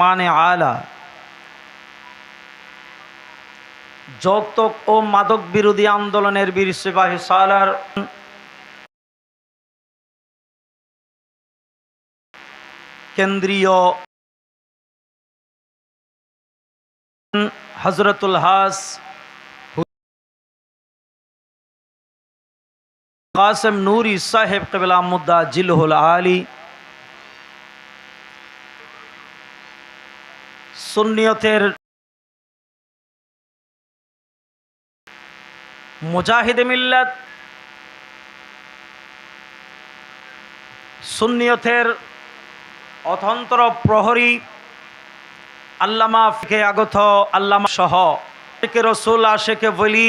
মানে আলা। যৌতুক ও মাদক বিরোধী আন্দোলনের বীর সিপাহী সালার কেন্দ্রীয় হজরতুল হাস কাসেম নুরি সাহেব কবিলা মুদ্দা জিলহুল আলী সুন্নিয়তের মুজাহিদ মিল্লাত, সুন্নিয়তের অতন্ত্র প্রহরী আল্লামা ফিকে আগত আল্লামা সহ শেখে রসুল আশেখে বলি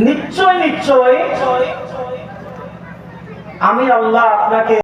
নিশ্চয় নিশ্চয় আমি আল্লাহ আপনাকে